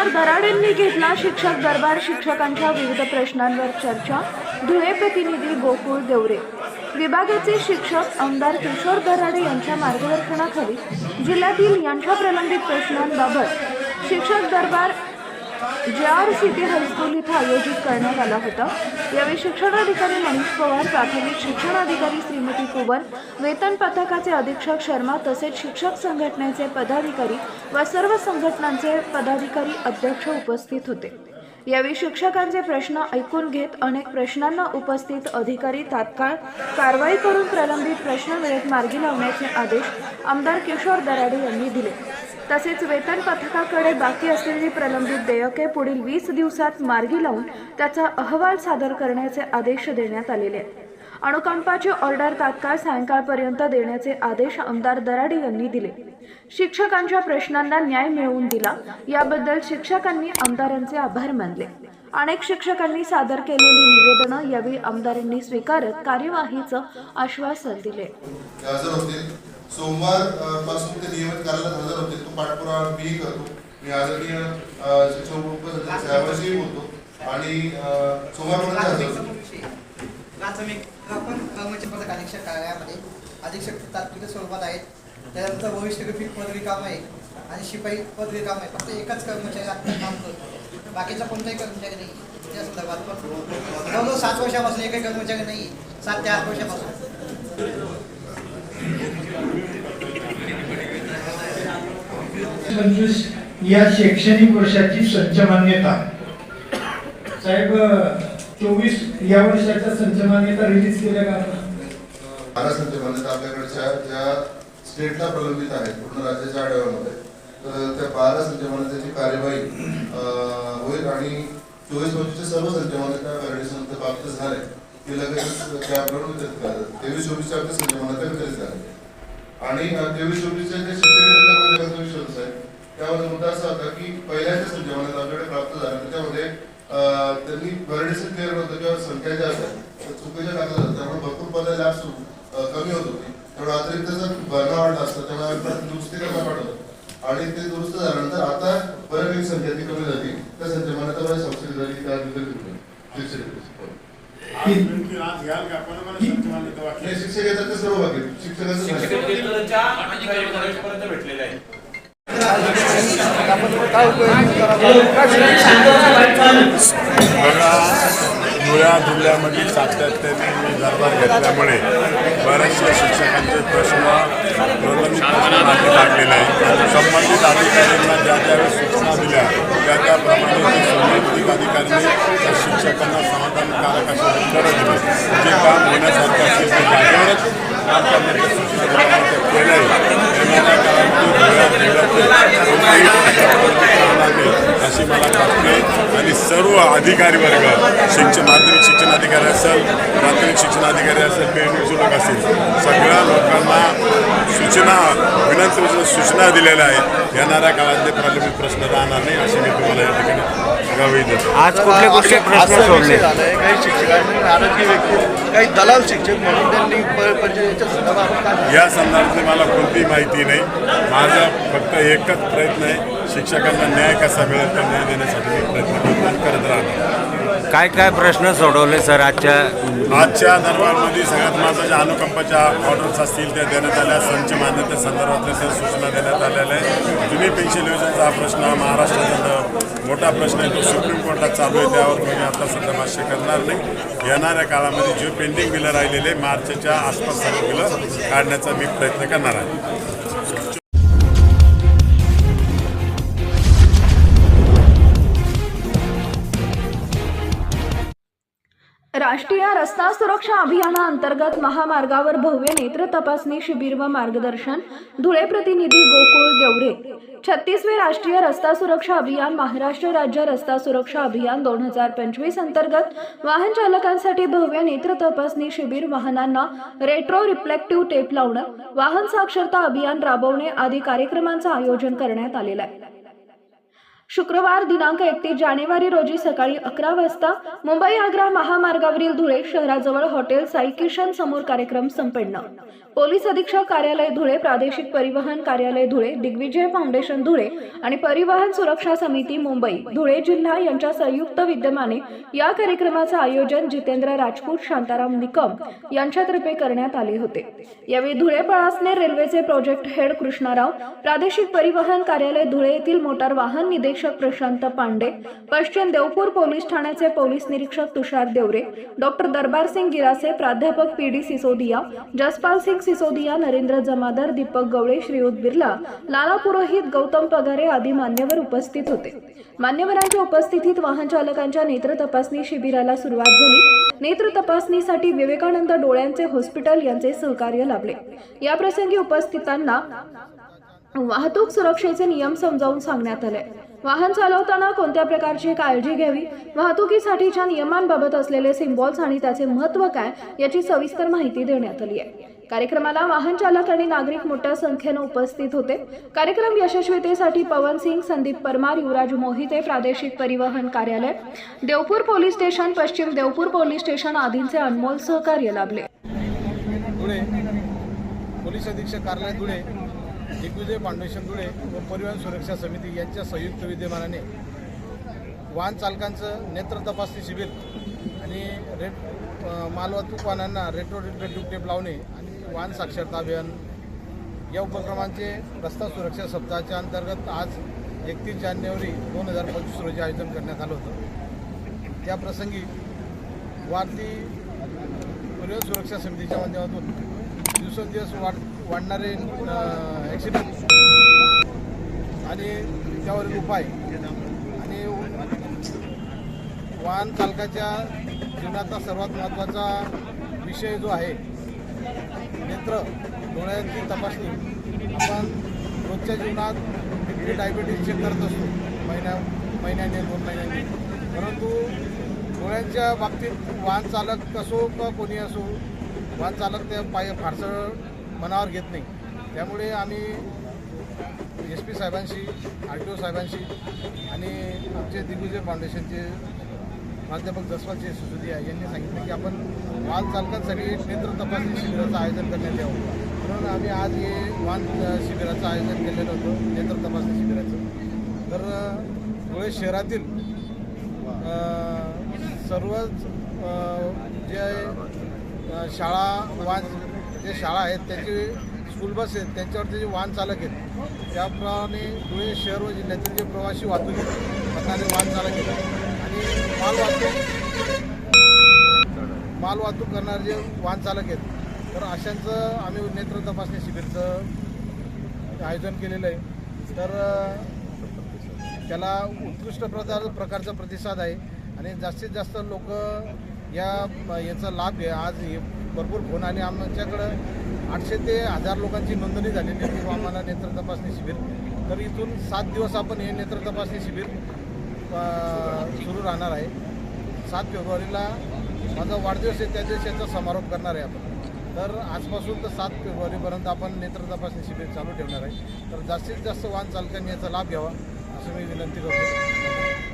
आमदार दराडेंनी घेतला शिक्षक दरबार शिक्षकांच्या विविध प्रश्नांवर चर्चा. धुळे प्रतिनिधी गोकुळ देवरे. विभागाचे शिक्षक आमदार किशोर दराडे यांच्या मार्गदर्शनाखाली जिल्ह्यातील यांच्या प्रलंबित प्रश्नांबाबत शिक्षक दरबार जे आर सिटी हायस्कूल इथं आयोजित करण्यात आला होता यावेळी शिक्षणाधिकारी मनीष पवार प्राथमिक शिक्षणाधिकारी श्रीमती कुबर वेतन पथकाचे अधीक्षक शर्मा तसेच शिक्षक संघटनेचे पदाधिकारी व सर्व संघटनांचे पदाधिकारी अध्यक्ष उपस्थित होते. यावेळी शिक्षकांचे प्रश्न ऐकून घेत अनेक प्रश्नांना उपस्थित अधिकारी तात्काळ कारवाई करून प्रलंबित प्रश्न वेळेत मार्गी लावण्याचे आदेश आमदार किशोर दराडे यांनी दिले. तसेच वेतन पथकाकडे बाकी असलेली प्रलंबित देयके पुढील वीस दिवसात मार्गी लावून त्याचा अहवाल सादर करण्याचे आदेश देण्यात आलेले आहेत. अणुकंपाची ऑर्डर तात्काळ सायंकाळपर्यंत देण्याचे आदेश आमदार दराडे यांनी दिले. शिक्षकांच्या प्रश्नांना न्याय मिळवून दिला याबद्दल शिक्षकांनी आमदारांचे आभार मानले. अनेक शिक्षकांनी सादर केलेली निवेदनं यावेळी आमदारांनी स्वीकारत कार्यवाहीचं आश्वासन दिले. सोमवारपासून ते नियमित तो पाठपुरावा मीही करतो. मी आदरणीय अ, शिक्षक उपसचिव साहेबांशीही बोलतो. आणि सोमवारपर्यंत हजर प्राथमिक कर्मचारी अधीक्षक कार्यालयामध्ये अधीक्षक तात्विक स्वरूपात आहेत. त्यानंतर वरिष्ठ गफीर पद रिकाम आहे आणि शिपाई पद रिकाम आहे. फक्त एकच कर्मचारी आता काम करतो. बाकीचा कोणताही कर्मचारी नाही. त्या संदर्भात पण. जवळजवळ सात वर्षापासून एकही कर्मचारी नाही. सात ते आठ वर्षापासून. पंचवीस या शैक्षणिक वर्षाची संचमान्यता. साहेब चोवीस या वर्षाच्या संचमान्यता रिलीज केल्या का बारा संचमान्यता आपल्याकडच्या ज्या स्टेटला प्रलंबित आहेत पूर्ण राज्याच्या आढाव्यामध्ये तर त्या बारा संचमान्यतेची कार्यवाही होईल आणि चोवीस पंचवीसच्या सर्व संचमान्यता मान्यता प्राप्त झाले ते लगेच त्याप्रमाणे वितरित करतात. तेवीस चोवीसच्या आपल्या संच वितरित झाले. आणि तेवीस चोवीसच्या जे शिक्षक विषय साहेब त्यामध्ये मुद्दा असा होता की पहिल्याच्या संचमानात आपल्याकडे प्राप्त झाला. त्याच्यामध्ये त्यांनी व्हॅलिडेशन क्लिअर होतं किंवा संख्या ज्या असतात त्या चुकीच्या टाकल्या जातात. त्यामुळे भरपूर पदं लॅप्स कमी होत होती. त्यामुळे अतिरिक्त जर भरणा वाढला असतं त्यामुळे दुरुस्ती करायला पाठवतो आणि ते दुरुस्त झाल्यानंतर आता बऱ्यापैकी संख्या ती कमी झाली. त्या संचमानात सबसिडी झाली त्या. शिक्षक येतात ते सर्व बाकी शिक्षकांचं भेटलेले आहे. धुळ्या जिल्ह्यामध्ये सातत्याने मी दरबार घेतल्यामुळे बऱ्याचशा शिक्षकांचे प्रश्न प्रलंबित प्रश्न लागलेले आहेत संबंधित अधिकाऱ्यांना ज्या ज्यावेळेस सूचना दिल्या त्या त्याप्रमाणे संबंधित अधिकाऱ्यांनी त्या शिक्षकांना समाधानकारक असे उत्तरं दिली. जे काम होण्यासारखे असेल ते जागेवरच काम करण्याच्या सूचना दिल्या ते केलं आहे येणाऱ्या काळामध्ये धुळ्या जिल्ह्याचे कोणतेही प्रश्न राहणार नाही अशी मला वाटते आणि सर्व अधिकारी वर्ग शिक्षण माध्यमिक शिक्षण अधिकारी असेल प्राथमिक शिक्षण अधिकारी असेल पेरणी लोक असेल सगळ्या लोकांना सूचना विनंती सूचना दिलेल्या आहेत. येणाऱ्या काळातले प्रलंबित प्रश्न राहणार नाही अशी मी तुम्हाला या ठिकाणी आज कुठले कुठले प्रश्न सोडले? काही शिक्षकांनी नाराजगी व्यक्त काही दलाल शिक्षक म्हणून त्यांनी परिचयाच्या संदर्भात या संदर्भातली मला कोणतीही माहिती नाही. माझा फक्त एकच प्रयत्न आहे शिक्षकांना न्याय कसा मिळेल तो न्याय देण्यासाठी मी प्रयत्न करतो राहणार. काय काय प्रश्न सोडवले सर आजच्या? आजच्या दरबारमध्ये सगळ्यात महत्त्वाच्या अनुकंपाच्या ऑर्डर्स असतील त्या देण्यात आल्या संच मान्यते संदर्भातल्या त्या सूचना देण्यात आलेल्या आहेत. जुनी पेन्शन योजनेचा हा प्रश्न महाराष्ट्राचा मोठा प्रश्न आहे तो सुप्रीम कोर्टात चालू आहे त्यावर कोणी आता सध्या भाष्य करणार नाही. येणाऱ्या काळामध्ये जे पेंडिंग बिलं राहिलेले मार्चच्या आसपास सर्व बिलं काढण्याचा मी प्रयत्न करणार आहे. राष्ट्रीय रस्ता सुरक्षा अभियानाअंतर्गत महामार्गावर भव्य नेत्र तपासणी शिबिर व मार्गदर्शन धुळे प्रतिनिधी गोकुळ देवरे. छत्तीसवे राष्ट्रीय रस्ता सुरक्षा अभियान महाराष्ट्र राज्य रस्ता सुरक्षा अभियान दोन हजार पंचवीस अंतर्गत वाहन चालकांसाठी भव्य नेत्र तपासणी शिबिर वाहनांना रेट्रो रिफ्लेक्टिव्ह टेप लावणं वाहन साक्षरता अभियान राबवणे आदी कार्यक्रमांचं आयोजन करण्यात आलेलं आहे. शुक्रवार दिनांक एकतीस जानेवारी रोजी सकाळी अकरा वाजता मुंबई आग्रा महामार्गावरील धुळे शहराजवळ हॉटेल साई किशन समोर कार्यक्रम संपन्न. पोलीस अधीक्षक कार्यालय धुळे प्रादेशिक परिवहन कार्यालय धुळे दिग्विजय फाउंडेशन धुळे आणि परिवहन सुरक्षा समिती मुंबई धुळे जिल्हा यांच्या संयुक्त विद्यमाने या कार्यक्रमाचे आयोजन जितेंद्र राजपूत शांताराम निकम यांच्यातर्फे करण्यात आले होते. यावेळी धुळे पळासने रेल्वेचे प्रोजेक्ट हेड कृष्णाराव प्रादेशिक परिवहन कार्यालय धुळे येथील मोटार वाहन निरीक्षक प्रशांत पांडे पश्चिम देवपूर पोलीस ठाण्याचे पोलीस निरीक्षक तुषार देवरे डॉक्टर दरबार सिंग गिरासे प्राध्यापक पी डी सिसोदिया जसपाल सिंग सिसोदिया नरेंद्र जमादार दीपक गवळे श्रीयुत बिर्ला लाला पुरोहित गौतम पगारे आदी मान्यवर उपस्थित होते. मान्यवरांच्या उपस्थितीत वाहन चालकांच्या नेत्र तपासणी शिबिराला सुरुवात झाली. नेत्र तपासणीसाठी विवेकानंद डोळ्यांचे हॉस्पिटल यांचे सहकार्य लाभले. याप्रसंगी उपस्थितांना वाहतूक सुरक्षेचे नियम समजावून सांगण्यात आले. वाहन चालवताना कोणत्या प्रकारची काळजी घ्यावी? वाहतुकीसाठीच्या नियमांबाबत असलेले सिम्बॉल्स आणि त्याचे महत्त्व काय याची सविस्तर माहिती देण्यात आली आहे. कार्यक्रमाला वाहन चालक आणि नागरिक मोठ्या संख्येनं उपस्थित होते. कार्यक्रम यशस्वीतेसाठी पवन सिंग संदीप परमार युवराज मोहिते प्रादेशिक परिवहन कार्यालय देवपूर पोलीस स्टेशन पश्चिम देवपूर पोलीस स्टेशन आदींचे अनमोल सहकार्य लाभले. पोलीस अधीक्षक कार्यालय धुळे. दिग्विजय फाउंडेशन धुळे व परिवहन सुरक्षा समिती यांच्या संयुक्त विद्यमानाने वाहन चालकांचं नेत्र तपासणी शिबिर आणि रेट मालवाहतूक वाहनांना रेट्रो रेट्रो टेप लावणे आणि वाहन साक्षरता अभियान या उपक्रमांचे रस्ता सुरक्षा सप्ताहाच्या अंतर्गत आज एकतीस जानेवारी दोन हजार पंचवीस रोजी आयोजन करण्यात आलं होतं. त्या प्रसंगी वाढती परिवहन सुरक्षा समितीच्या माध्यमातून दिवसेंदिवस वाढ वाढणारे ॲक्सिडेंट आणि त्यावरील उपाय. आणि वाहन चालकाच्या जीवनाचा सर्वात महत्त्वाचा विषय जो आहे नेत्र डोळ्यांची तपासणी. आपण रोजच्या जीवनात हे डायबिटीज चेक करत असतो? महिन्या महिन्याने दोन महिन्याने. परंतु डोळ्यांच्या बाबतीत वाहन चालक असो का कोणी असो वाहन चालक ते पाय फारसं मनावर घेत नाही. त्यामुळे आम्ही एस पी साहेबांशी आर टी ओ साहेबांशी आणि आमचे दिग्विजय फाउंडेशनचे प्राध्यापक जसवालचे सुसुदिया यांनी सांगितलं की आपण वाहन चालकांसाठी नेत्र तपासणी शिबिराचं आयोजन करण्यात यावं. म्हणून आम्ही आज हे वाहन शिबिराचं आयोजन केलेलं होतं नेत्र तपासणी शिबिराचं. तर धुळे शहरातील सर्वच जे शाळा वाहन जे शाळा आहेत त्याची स्कूल बस आहेत त्यांच्यावरती जे वाहन चालक आहेत त्याप्रमाणे धुळे शहर व जिल्ह्यातील जे प्रवासी वाहतूक करणारे वाहन चालक आहेत. आणि माल वाहतूक माल वाहतूक करणारे जे वाहन चालक आहेत तर अशांचं आम्ही नेत्र तपासणी शिबिरचं आयोजन केलेलं आहे. तर त्याला उत्कृष्ट प्रकार प्रकारचा प्रतिसाद आहे. आणि जास्तीत जास्त लोक या याचा लाभ घ्या. आज हे भरपूर फोन आले. आमच्याकडं आठशे ते हजार लोकांची नोंदणी झालेली आहे. किंवा आम्हाला नेत्र तपासणी शिबिर. तर इथून सात दिवस आपण हे नेत्र तपासणी शिबिर सुरू राहणार आहे. सात फेब्रुवारीला माझा वाढदिवस आहे. त्या दिवशी याचा समारोप करणार आहे आपण. तर आजपासून तर सात फेब्रुवारीपर्यंत आपण नेत्र तपासणी शिबिर चालू ठेवणार आहे. तर जास्तीत जास्त वाहन चालकांनी याचा लाभ घ्यावा असं मी विनंती करतो.